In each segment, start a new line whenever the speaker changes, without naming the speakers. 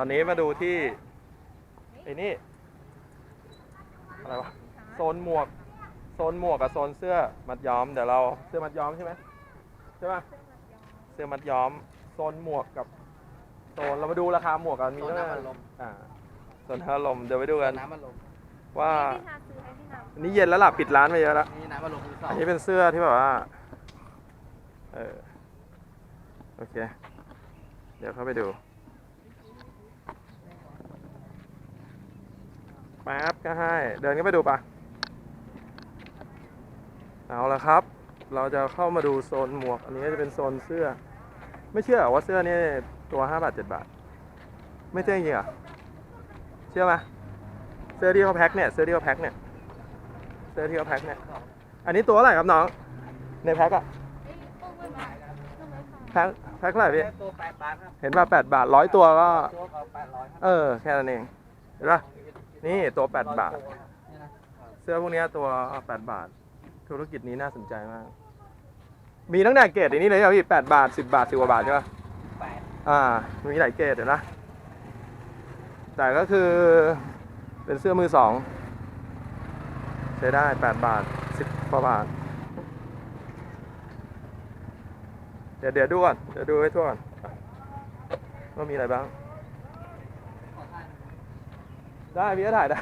ตอนนี้มาดูที่ไอ้นี่อะไรวะโซนหมวกโซนหมวกกับโซนเสื้อมัดย้อมเดี๋ยวเราเสื้อมัดย้อมใช่ไหมใช่ปะเสื้อมัดย้อมโซนหมวกกับโซนเรามาดูราคาหมวกกันมี
โซน
เท่าไห
น้ำ
ร่
มันลม
อ่าโซนฮาลมเดี๋ยวไปดูกัน
น้ำมันลม
ว่า
พี่ชาซื้อให้พี่นำ
อันนี้เย็นแล้วล่ะปิดร้านไปเยอะแล้ว
นี่น้ำมันลมมือสอง
อันนี้เป็นเสื้อที่แบบว่า เออ โอเค เดี๋ยวเข้าไปดู ป๊บก็ให้ เดินก็ไปดูปะเอาละครับ เราจะเข้ามาดูโซนหมวก อันนี้ก็จะเป็นโซนเสื้อ ไม่เชื่อเหรอว่าเสื้อนี่ตัวห้าบาทเจ็ดบาท ไม่เชื่อจริงเหรอเชื่อไหมเสื้อที่เขาแพ็คเนี่ยเสื้อที่เขาแพ็คเนี่ยเสื้อที่เขาแพ็คเนี่ยอันนี้ตัวเท่าไหร่ครับน้อง ในแพ็คอะ
เอ้ยโอ้ยมาทำไมคะ
แพ็คแพ็คเท่าไหร่พี่
แค่ตัวแปดบาทครับ
เห็นป่ะแปดบาทร้อยตัวก็
ตัวเขาแปดร้อยครับ
เออ แค่นั้นเอง เห็นป่ะ นี่ตัวแปดบาท
นี่นะ
เสื้อพวกเนี้ยตัวแปดบาท ธุรกิจนี้น่าสนใจมาก มีตั้งแต่เกรดอันนี้เลยครับพี่แปดบาทสิบาทสิบกว่าบาทใช่ป่ะ
แปด
อ่า มีหลายเกรดเห็นนะ แต่ก็คือเป็นเสื้อมือสองใช้ได้แปดบาทสิบกว่าบาท เดี๋ยวเดี๋ยวดูก่อน เดี๋ยวดูให้ทั่วก่อนว่ามีอะไรบ้าง
ขอทาน
ได้พี่ก็ถ่ายได้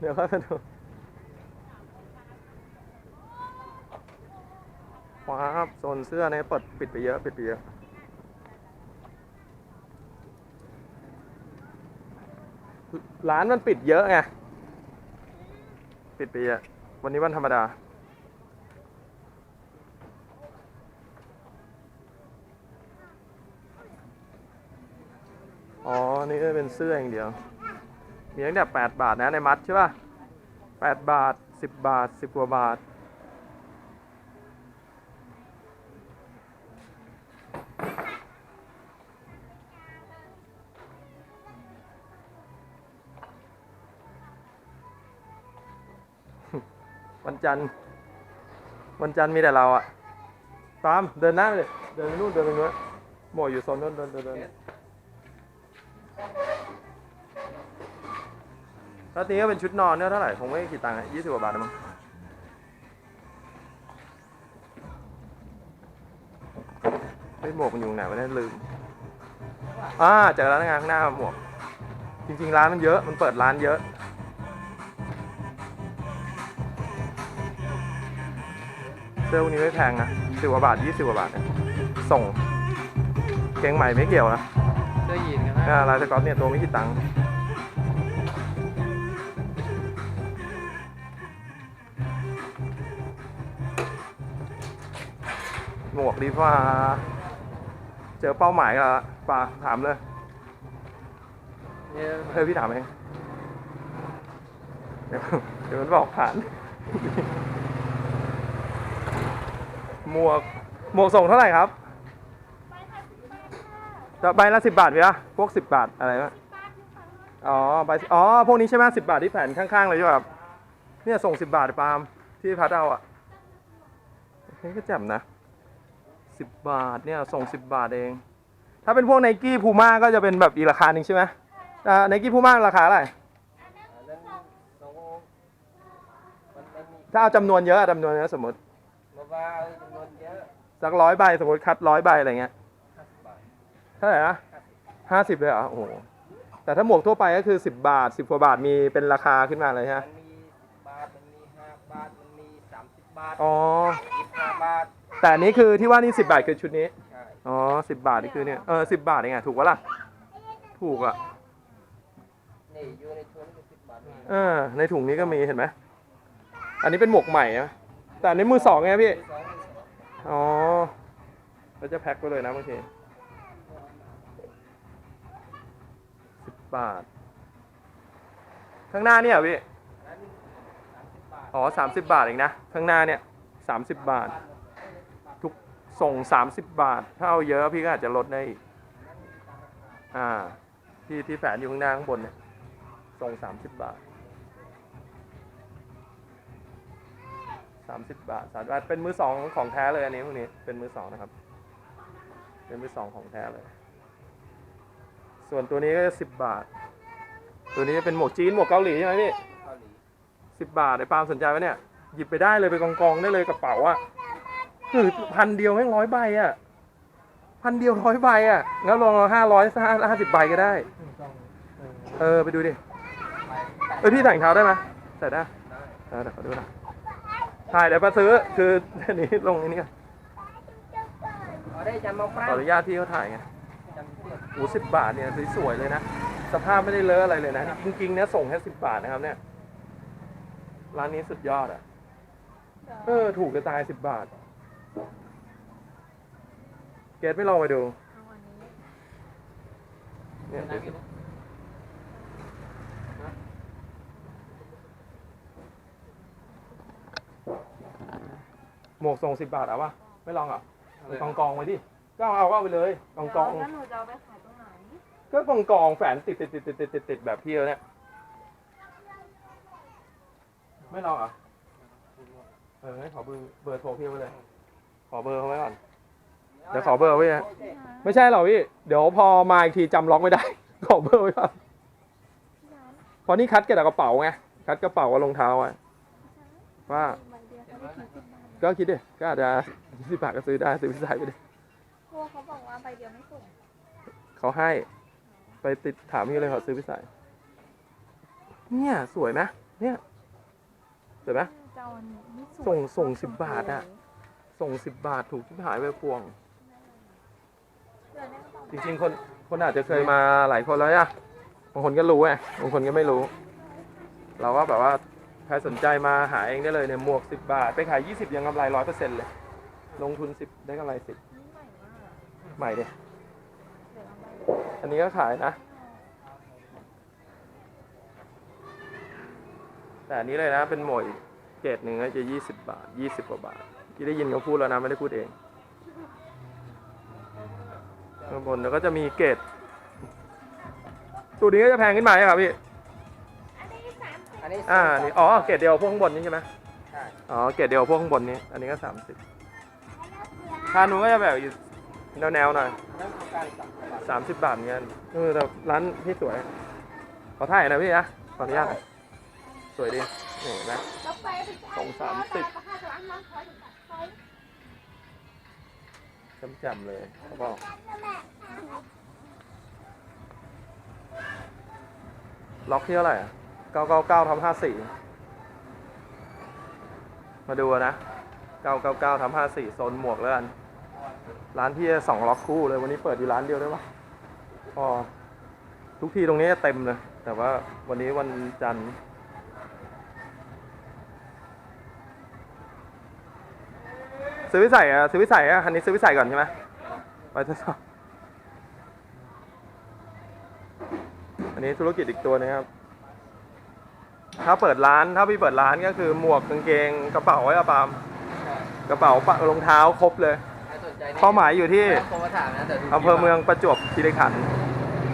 เดี๋ยวค่อยมาดูว้าโซนเสื้อเนี่ยเปิดปิดไปเยอะ ปิดไปเยอะร้านมันปิดเยอะไง ปิดไปเยอะ วันนี้วันธรรมดาอ๋อ นี่ก็เป็นเสื้ออย่างเดียว มีตั้งแต่แปดบาทนะในมัดใช่ป่ะแปดบาทสิบบาทสิบกว่าบาท วันจันทร์วันจันทร์มีแต่เราอะตามเดินหน้าเลยเดินไปนู่นเดินไปนู้นโมอยู่โซนนู้นเดินเดินเดิน ถ้าตีก็เป็นชุดนอนเนี่ยเท่าไหร่คงไม่กี่ตังค์อะยี่สิบกว่าบาทนะมั้งเฮ้ยหมวกมันอยู่ไหนวะเนี่ยลืมอ่าเจอแล้วนะงานข้างหน้าหมวก จริง ๆ ร้านมันเยอะมันเปิดร้านเยอะเสื้อพวกนี้ไม่แพงนะสิบกว่าบาทยี่สิบกว่าบาทเนี่ยส่งเกงใหม่ไม่เกี่ยวนะ
เสื้อยีนกันนะ
อ่าลายสก๊อตเนี่ยตัวไม่กี่ตังค์ หมวกดีฟ้า เจอเป้าหมายกับป่าถามเลย
เนี่ย
เฮ้ยพี่ถามเองเดี๋ยวเดี๋ยวมันบอกผ่าน หมวก หมวกส่งเท่าไหร่ครับจะใบละสิบบาทพี่อะพวกสิบบาทอะไรวะอ๋อใบอ๋อ พวกนี้ใช่ไหมสิบบาทที่แผ่นข้างๆเลยใช่ไหมครับเนี่ยส่งสิบบาทปาล์มที่พัดเอาอะนี่ก็แจ่มนะ สิบบาทเนี่ยส่งสิบบาทเอง ถ้าเป็นพวกไนกี้พูม่าก็จะเป็นแบบอีกราคาหนึ่งใช่ไหมอ่าไนกี้พูม่าราคาอะไหร
แล้วโซมันมันมี
ถ้าเอาจำนวนเยอะอะจำนวนเยอะสมมติ
มาว่าจำนวนเยอะ
สักร้อยใบสมมติคัดร้อยใบอะไรเงี้ย
ห้าสิบบาท
เท่าไหร่นะห้าสิบเลยเหรอโอ้โหแต่ถ้าหมวกทั่วไปก็คือสิบบาทสิบกว่าบาทมีเป็นราคาขึ้นมาเลยฮะ
มันมีสิบบาทมันมีห้าบาทมันมีสามสิบบาท
อ๋อ
ยี่สิบห้าบาท
แต่อันนี้คือที่ว่านี่สิบาทคือชุดนี้
ใช่
อ๋อสิบบาทนี่คือเนี่ย เออสิบบาทเองไงถูกปะล่ะ ถูกอะ
นี่อยู่ในชุดนี่สิบบาทนี่
เออ ในถุงนี้ก็มีเห็นไหม อันนี้เป็นหมวกใหม่นะ แต่อันนี้มือสองไงพี่
ที่สองที่สอง
อ๋อเราจะแพ็คไปเลยนะบางทีสิบบาท ข้างหน้าเนี่ยเหรอพี่
นั้นสามสิบบาท
อ๋อสามสิบบาทเองนะ ข้างหน้าเนี่ยสามสิบบาททุก ส่งสามสิบบาท ถ้าเอาเยอะพี่ก็อาจจะลดได้อีกอ่า ที่ที่แฝนอยู่ข้างหน้าข้างบนเนี่ย ส่งสามสิบบาทสามสิบบาทสามบาท เป็นมือสองของแท้เลยอันนี้พวกนี้ เป็นมือสองนะครับ เป็นมือสองของแท้เลย ส่วนตัวนี้ก็จะสิบบาท ตัวนี้จะเป็นหมวกจีนหมวกเกาหลีใช่ไหมพี่สิบบาทไอ้ปาล์มสนใจไหมเนี่ย หยิบไปได้เลยไปกองกองได้เลยกระเป๋าอะ เฮ้ยพันเดียวแม่งร้อยใบอะพันเดียวร้อยใบอะงั้นลองห้าร้อยห้าสิบใบก็ได้ เออไปดูดิเอ้ยพี่ใส่รองเท้าได้ไหมใส่ได้เออเดี๋ยวขอดูหนะถ่ายเดี๋ยวมาซื้อคืออันนี้ลงอันนี้ก่อน
เอาได้จำมาฝรั่ง
ขออนุญาตพี่เขาถ่ายไง
จำเพื่อน
โอ้สิบบาทเนี่ยสวยๆเลยนะ สภาพไม่ได้เลอะอะไรเลยนะจริงๆเนี่ยส่งแค่สิบบาทนะครับเนี่ยร้านนี้สุดยอดอะ เออ ถูกจะตายสิบบาท เกดไม่ลองไปดู
เอาอันนี้
เนี่ย
นะพี่
หมวกส่งสิบบาทเอาปะไม่ลองเหรอะกองกองๆไว้ดิก็เอาเอาไปเลยกองกอง
แล้วหนูจะเอาไปขายตรงไหน
ก็กองกองๆแฝนติดติดติดติดติดติดติดแบบพี่เนี่ยไม่ลองเหรอะเออให้ขอเบอร์เบอร์โทรพี่ไว้เลย ขอเบอร์เขาไว้ก่อน เดี๋ยวขอเบอร์ไว้นะไม่ใช่หรอกพี่ เดี๋ยวพอมาอีกทีจำล็อกไม่ได้ ขอเบอร์ไว้ก่อนเพราะนี่คัดกระเป๋าไง คัดกระเป๋ากับรองเท้าไว้ว่า
ใบเดียวเขาได้ถึงสิบบาท
ก็คิดดิ ก็อาจจะสิบบาทก็ซื้อได้ซื้อไปใส่ไปดิ
พวกเขาบอกว่าใบเดียวไม่ส่ง
เขาให้ ไปติดถามพี่เลยเขาซื้อไปใส่เนี่ยสวยไหมเนี่ยสวยไหม
เจ้าอันนี้ไม่สวย
ส่งส่ง10บาทอะ ส่งสิบบาทถูกที่หายไปพวง
เดี๋ยวเนี่ยเขาบอก
จริง ๆ คนคนอาจจะเคยมาหลายคนแล้วอะบางคนก็รู้ไงบางคนก็ไม่รู้ เราก็แบบว่าใครสนใจมาหาเองได้เลยเนี่ยหมวกสิบบาท ไปขายยี่สิบยังกำไรร้อยเปอร์เซ็นต์เลย ลงทุนสิบได้กำไรสิบ
นี่ใหม่มาก
ใหม่เดี
เดี๋ยวเอาใบ
อันนี้ก็ขายนะ แต่อันนี้เลยนะเป็นหมวกอีกเกรดหนึ่งก็จะยี่สิบบาทยี่สิบกว่าบาท ที่ได้ยินเขาพูดแล้วนะไม่ได้พูดเองข้างบนแล้วก็จะมีเกรดตัวนี้ก็จะแพงขึ้นมาใช่ไหมครับพี่
อันนี้
อ่านี่อ๋อเกรดเดียวพวกข้างบนนี่ใช่ไหม
ใช่
อ๋อเกรดเดียวพวกข้างบนนี้ อันนี้ก็สามสิบทานนู้นก็จะแบบอยู่แนวๆหน่อย
แล้วโครงการสั่งเข้ามา
สามสิบบาทเงี้ยเออแต่ร้านที่สวย ขอถ่ายหนะพี่นะขออนุญาตหน่อยสวยดีนี่เห็นไหมสองสามสิบ จำๆเลยเขาบอกล็อกที่เท่าไหร่เก้าเก้าเก้าทำห้าสี่มาดูนะเก้าเก้าเก้าทำห้าสี่โซนหมวกแล้วกัน ร้านพี่สองล็อกคู่เลยวันนี้เปิดอยู่ร้านเดียวได้ปะพอทุกทีตรงนี้เต็มเลย แต่ว่าวันนี้วันจันทร์ ซื้อไปใส่อะซื้อไปใส่อะคันนี้ซื้อไปใส่ก่อนใช่ไหมไปทดสอบอันนี้ธุรกิจอีกตัวหนึงครับ ถ้าเปิดร้านถ้าพี่เปิดร้านก็คือหมวกกางเกงกระเป๋าไว้อะปาล์มกระเป๋าปะรองเท้าครบเลย
ใครสนใจนี่
เป้าหมายอยู่ที่
ไม่ต้องโทรมาถามนะแต่ดู
อำเภอเมืองประจวบคีรีขันธ์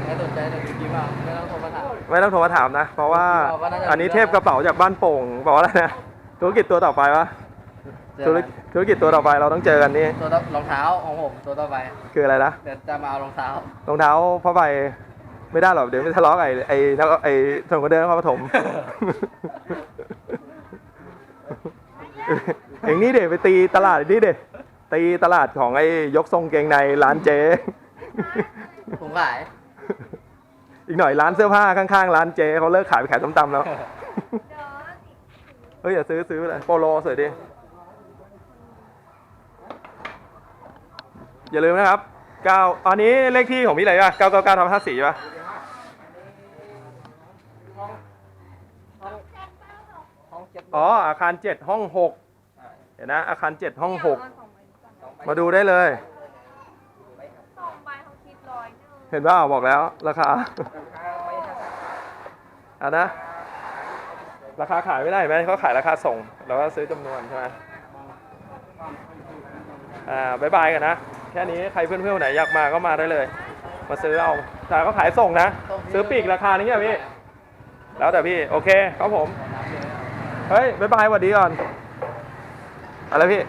ใครสนใจในดูคลิปเอาไม่ต้องโทรมาถาม
ไม่ต้องโทรมาถามนะ เพราะว่า
บอกว่าน่าจะ
อันนี้เทพกระเป๋าจากบ้านโป่งบอกว่าอะไรนะธุรกิจตัวต่อไปวะ ธุรกิจธุรกิจตัวต่อไปเราต้องเจอกันนี่
ตัวต่อรองเท้าของผมตัวต่อไป
คืออะไรนะ
เดี๋ยวจะมาเอารองเท้าร
องเท้าผ้าใบไม่ได้หรอกเดี๋ยวไม่ทะเลาะกับไอ้ไอ้แล้วก็ไอ้ถนนคนเดินนครปฐมอย่างนี้เดี๋ยวไปตีตลาดนี่เดี๋ยตีตลาดของไอ้ยกทรงเกงในร้านเจ๊
ผมขาย
อีกหน่อยร้านเสื้อผ้าข้างๆร้านเจ๊เขาเลิกขายไปขายส้มตำแล้ว เฮ้ยอย่าซื้อซื้อเลยโปโลสวยดี อย่าลืมนะครับ9อันนี้เลขที่ของพี่อะไรป่ะ999ทับ54ป่ะ
ห้องเจ็ด
อ๋ออาคาร7ห้อง6เห็นนะอาคาร7ห้อง
เดี๋ยวเอาสองใบก่อน
สองใบ
6มาดูได้เลย
สองใบเขาคิดร้อยหนึ่ง
เห็นป่าบอกแล้วราคา
ราคาไม่เท่าไหร่
อะนะ ราคาขายไม่ได้เห็นไหมเขาขายราคาส่งเราก็ซื้อจำนวนใช่ไหมอ่าบายบายกันนะ แค่นี้ใครเพื่อนๆคนไหนอยากมาก็มาได้เลย มาซื้อเอาแต่เขาขายส่งนะ ซื้อปีกราคานี้ไงพี่ แล้วแต่พี่ โอเคครับผม เฮ้ยบายบายสวัสดีก่อน อะไรพี่